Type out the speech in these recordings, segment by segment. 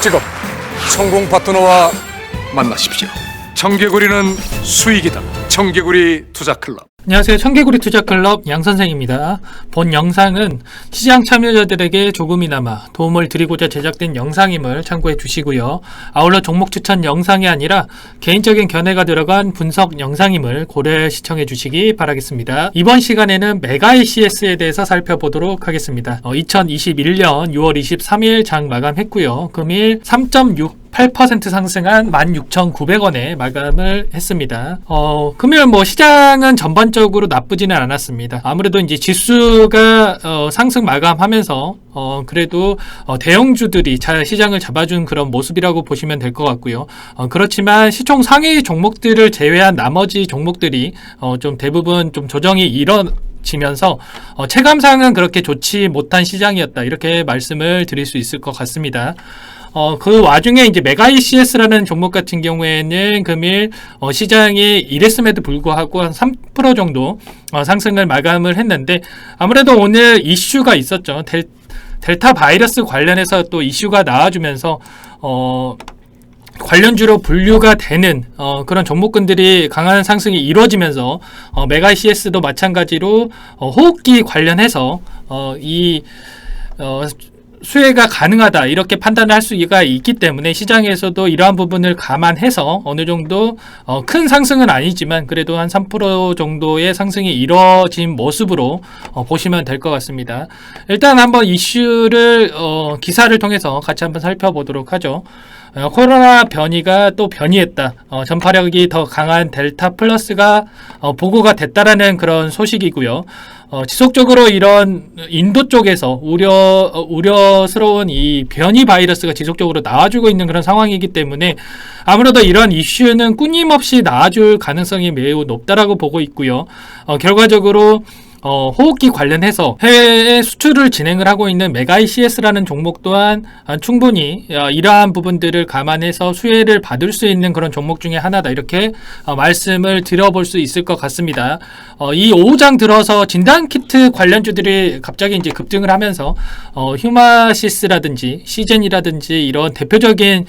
지금 성공 파트너와 만나십시오. 청개구리는 수익이다. 청개구리 투자 클럽. 안녕하세요. 청개구리 투자클럽 양선생입니다. 본 영상은 시장 참여자들에게 조금이나마 도움을 드리고자 제작된 영상임을 참고해 주시고요. 아울러 종목 추천 영상이 아니라 개인적인 견해가 들어간 분석 영상임을 고려 시청해 주시기 바라겠습니다. 이번 시간에는 메가 ECS에 대해서 살펴보도록 하겠습니다. 어, 2021년 6월 23일 장 마감했고요. 금일 3.6 8% 상승한 16,900원에 마감을 했습니다. 어, 금요일 뭐 시장은 전반적으로 나쁘지는 않았습니다. 아무래도 이제 지수가 어, 상승 마감하면서 어, 그래도 어, 대형주들이 잘 시장을 잡아준 그런 모습이라고 보시면 될 것 같고요. 어, 그렇지만 시총 상위 종목들을 제외한 나머지 종목들이 어, 좀 대부분 좀 조정이 이런 지면서 어, 체감상은 그렇게 좋지 못한 시장이었다 이렇게 말씀을 드릴 수 있을 것 같습니다. 어, 그 와중에 이제 메가 ECS라는 종목 같은 경우에는 금일 어, 시장이 이랬음에도 불구하고 한 3% 정도 어, 상승을 마감을 했는데 아무래도 오늘 이슈가 있었죠. 델, 델타 바이러스 관련해서 또 이슈가 나와주면서 어, 관련주로 분류가 되는 어, 그런 종목군들이 강한 상승이 이루어지면서 어, 메가 ECS도 마찬가지로 어, 호흡기 관련해서 어, 이 어, 수혜가 가능하다 이렇게 판단을 할 수가 있기 때문에 시장에서도 이러한 부분을 감안해서 어느 정도 어, 큰 상승은 아니지만 그래도 한 3% 정도의 상승이 이뤄진 모습으로 어, 보시면 될 것 같습니다. 일단 한번 이슈를 어, 기사를 통해서 같이 한번 살펴보도록 하죠. 어, 코로나 변이가 또 변이했다. 어, 전파력이 더 강한 델타 플러스가 어, 보고가 됐다라는 그런 소식이고요. 어, 지속적으로 이런 인도 쪽에서 우려 어, 우려스러운 이 변이 바이러스가 지속적으로 나와주고 있는 그런 상황이기 때문에 아무래도 이런 이슈는 끊임없이 나와줄 가능성이 매우 높다라고 보고 있고요. 어, 결과적으로 어, 호흡기 관련해서 해외에 수출을 진행을 하고 있는 메가 ECS라는 종목 또한 아, 충분히 어, 이러한 부분들을 감안해서 수혜를 받을 수 있는 그런 종목 중에 하나다 이렇게 어, 말씀을 드려볼 수 있을 것 같습니다. 어, 이 5장 들어서 진단키트 관련주들이 갑자기 이제 급등을 하면서 어, 휴마시스라든지 시젠이라든지 이런 대표적인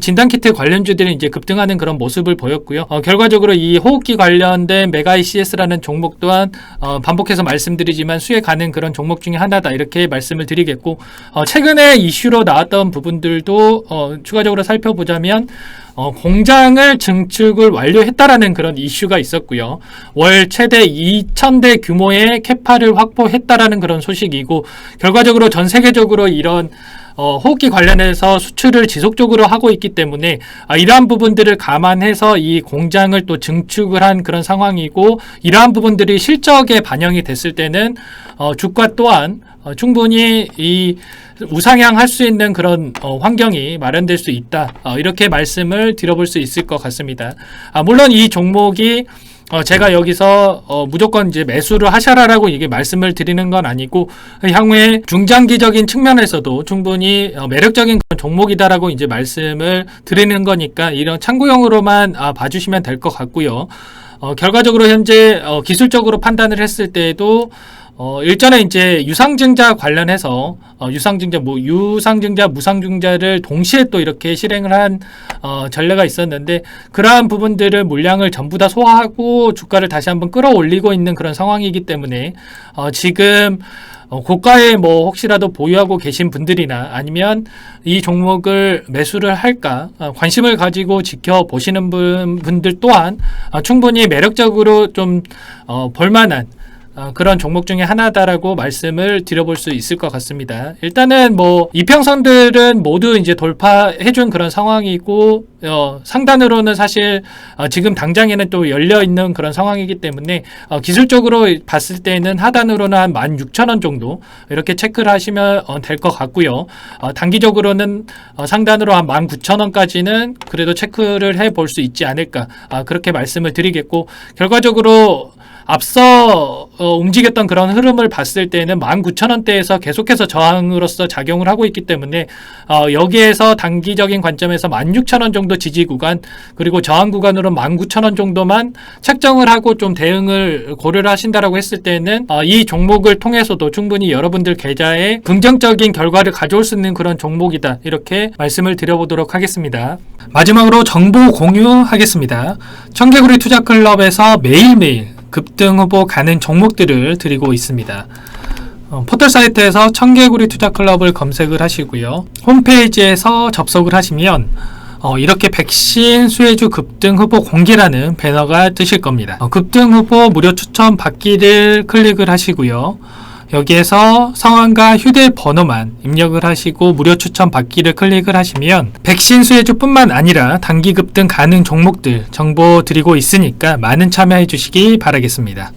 진단키트 관련주들이 이제 급등하는 그런 모습을 보였고요. 어, 결과적으로 이 호흡기 관련된 메가 ECS라는 종목 또한 어, 반복해서 말씀드리지만 수혜 가는 그런 종목 중에 하나다 이렇게 말씀을 드리겠고 어, 최근에 이슈로 나왔던 부분들도 어, 추가적으로 살펴보자면 어, 공장을 증축을 완료했다라는 그런 이슈가 있었고요. 월 최대 2,000대 규모의 캐파를 확보했다라는 그런 소식이고 결과적으로 전 세계적으로 이런 어, 호흡기 관련해서 수출을 지속적으로 하고 있기 때문에 아, 이러한 부분들을 감안해서 이 공장을 또 증축을 한 그런 상황이고 이러한 부분들이 실적에 반영이 됐을 때는 어, 주가 또한 어, 충분히 이 우상향할 수 있는 그런 어, 환경이 마련될 수 있다. 어, 이렇게 말씀을 드려볼 수 있을 것 같습니다. 아, 물론 이 종목이 어, 제가 여기서 어, 무조건 이제 매수를 하셔라라고 이게 말씀을 드리는 건 아니고 향후에 중장기적인 측면에서도 충분히 어, 매력적인 종목이다라고 이제 말씀을 드리는 거니까 이런 참고용으로만 아, 봐주시면 될 것 같고요. 어, 결과적으로 현재 어, 기술적으로 판단을 했을 때에도 어, 일전에 이제 유상증자 관련해서 어, 유상증자, 뭐 유상증자, 무상증자를 동시에 또 이렇게 실행을 한 어, 전례가 있었는데 그러한 부분들을 물량을 전부 다 소화하고 주가를 다시 한번 끌어올리고 있는 그런 상황이기 때문에 어, 지금 어, 고가에 뭐 혹시라도 보유하고 계신 분들이나 아니면 이 종목을 매수를 할까 어, 관심을 가지고 지켜보시는 분, 분들 또한 어, 충분히 매력적으로 좀 어, 볼만한 어, 그런 종목 중에 하나다라고 말씀을 드려볼 수 있을 것 같습니다. 일단은 뭐 이평선들은 모두 이제 돌파해준 그런 상황이고 어, 상단으로는 사실 어, 지금 당장에는 또 열려 있는 그런 상황이기 때문에 어, 기술적으로 봤을 때는 하단으로는 한 16,000원 정도 이렇게 체크를 하시면 어, 될것 같고요. 어, 단기적으로는 어, 상단으로 한 19,000원까지는 그래도 체크를 해볼 수 있지 않을까 아, 그렇게 말씀을 드리겠고 결과적으로 앞서 어, 움직였던 그런 흐름을 봤을 때는 19,000원대에서 계속해서 저항으로서 작용을 하고 있기 때문에 어, 여기에서 단기적인 관점에서 16,000원 정도 지지 구간 그리고 저항 구간으로 19,000원 정도만 책정을 하고 좀 대응을 고려를 하신다라고 했을 때는 어, 이 종목을 통해서도 충분히 여러분들 계좌에 긍정적인 결과를 가져올 수 있는 그런 종목이다 이렇게 말씀을 드려보도록 하겠습니다. 마지막으로 정보 공유하겠습니다. 청개구리 투자클럽에서 매일매일 급등 후보 가는 종목들을 드리고 있습니다. 어, 포털 사이트에서 청개구리 투자 클럽을 검색을 하시고요. 홈페이지에서 접속을 하시면 어, 이렇게 백신 수혜주 급등 후보 공개라는 배너가 뜨실 겁니다. 어, 급등 후보 무료 추천 받기를 클릭을 하시고요. 여기에서 성함과 휴대번호만 입력을 하시고 무료 추천 받기를 클릭을 하시면 백신 수혜주뿐만 아니라 단기 급 등 가능 종목들 정보 드리고 있으니까 많은 참여해 주시기 바라겠습니다.